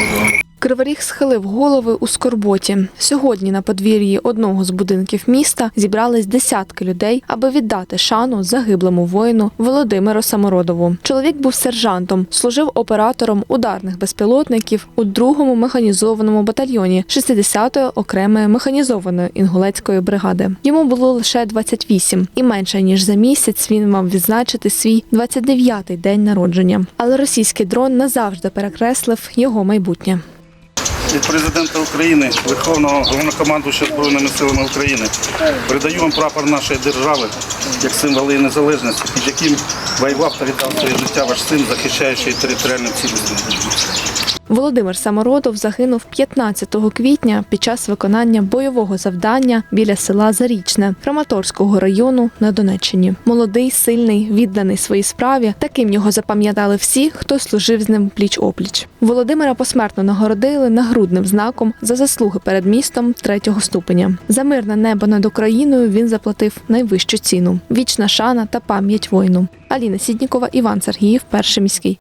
Oh, God. Криворіг схилив голови у скорботі. Сьогодні на подвір'ї одного з будинків міста зібрались десятки людей, аби віддати шану загиблому воїну Володимиру Самородову. Чоловік був сержантом, служив оператором ударних безпілотників у другому механізованому батальйоні 60-ї окремої механізованої інгулецької бригади. Йому було лише 28, і менше ніж за місяць він мав відзначити свій 29-й день народження. Але російський дрон назавжди перекреслив його майбутнє. Від президента України, Верховного Головнокомандуюча Збройними силами України. Передаю вам прапор нашої держави як символ її незалежності, під яким воював та віддав своє життя ваш син, захищаючи територіальну цілісність. Володимир Самородов загинув 15 квітня під час виконання бойового завдання біля села Зарічне Краматорського району на Донеччині. Молодий, сильний, відданий своїй справі. Таким його запам'ятали всі, хто служив з ним пліч опліч. Володимира посмертно нагородили нагрудним знаком за заслуги перед містом третього ступеня. За мирне небо над Україною він заплатив найвищу ціну: вічна шана та пам'ять воїну. Аліна Сіднікова, Іван Сергіїв, перший міський.